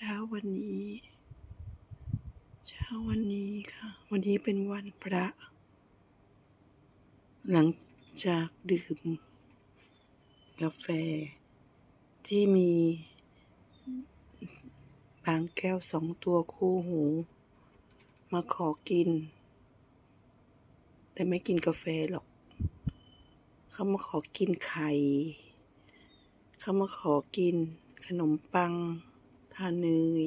เช้าวันนี้ เช้าวันนี้ค่ะ วันนี้เป็นวันพระ หลังจากดื่มกาแฟ ที่มีบางแก้วสองตัวคู่หู มาขอกิน แต่ไม่กินกาแฟหรอก เขามาขอกินไข่ เขามาขอกินขนมปัง ทาเนย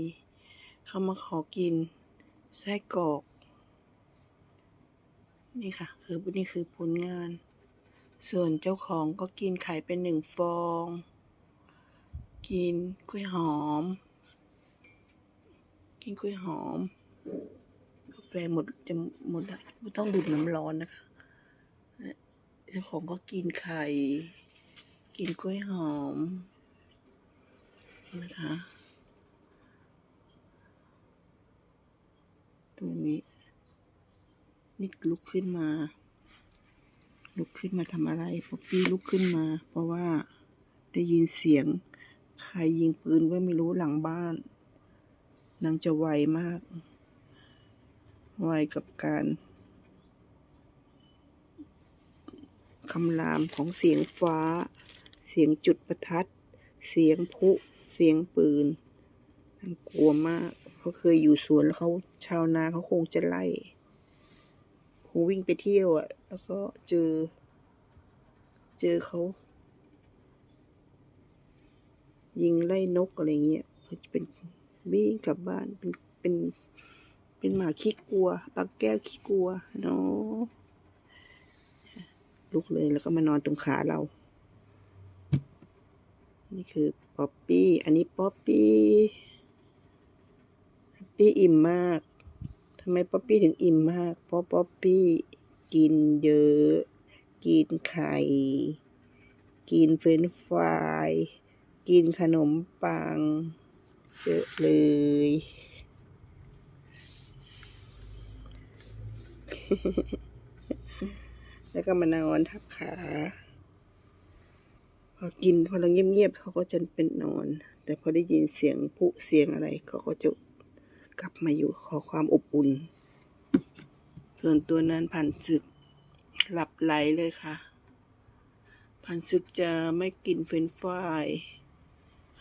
เขามาขอกินไส้กรอก นี่ค่ะ คือนี่คือผลงาน ส่วนเจ้าของก็กินไข่เป็นหนึ่งฟอง กินกล้วยหอม กินกล้วยหอม กาแฟหมดจะหมดแล้วไม่ต้องดื่มน้ำร้อนนะคะเจ้าของก็กินไข่ กินกล้วยหอมนะคะ ตัวนี้นี่ลุกขึ้นมา ลุกขึ้นมาทำอะไรป๊อปปี้ลุกขึ้นมา เพราะว่าได้ยินเสียง ใครยิงปืนก็ไม่รู้หลังบ้าน นางจะไวมาก ไวกับการคำรามของเสียงฟ้า เสียงจุดประทัด เสียงพุ เสียงปืนนางกลัวมาก เขาเคยอยู่สวนแล้วเขาชาวนาเขาคงจะไล่ คงวิ่งไปเที่ยวอะ แล้วก็เจอ เจอเขา ยิงไล่นกอะไรเงี้ยเขาจะเป็นวิ่งกลับบ้านเป็นเป็นเป็นหมาขี้กลัวปลาแก้วขี้กลัวเนาะลุกเลยแล้วก็มานอนตรงขาเรา นี่คือป๊อปปี้ อันนี้ป๊อปปี้ ปี้อิ่มมาก ทำไมป๊อปปี้ถึงอิ่มมาก เพราะป๊อปปี้กินเยอะ กินไข่ กินเฟรนฟราย กินขนมปังเจอะเลย แล้วก็มานอนทับขา พอกินพอเราเงียบๆเขาก็จะเป็นนอน แต่พอได้ยินเสียงผู้เสียงอะไรเขาก็จะ กลับมาอยู่ขอความอบอุ่น ส่วนตัวนั้นผ่านศึกหลับไหลเลยค่ะ ผ่านศึกจะไม่กินเฟรนฟราย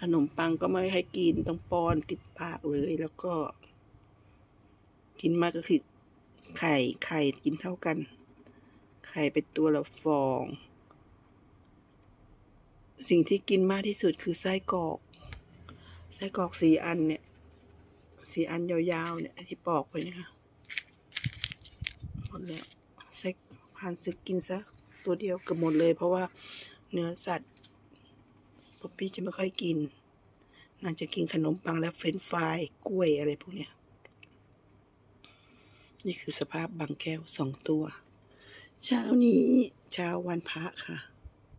ขนมปังก็ไม่ให้กินต้องป้อนติดปากเลยแล้วก็ กินมากก็คือไข่ไข่กินเท่ากัน ไข่เป็นตัวละฟอง สิ่งที่กินมากที่สุดคือไส้กรอก ไส้กรอกสี่อันเนี่ย สี่อันยาวๆเนี่ยที่ปอกไปเนะคะหมดแล้วไส้ผ่านซึกกินซะตัวเดียวเกือบหมดเลย เพราะว่าเนื้อสัตว์ป๊อปปี้จะไม่ค่อยกินนางจะกินขนมปังและเฟรนฟรายกล้วยอะไรพวกเนี้ยนี่คือสภาพบางแก้วสองตัว เช้านี้เช้าวันพระค่ะ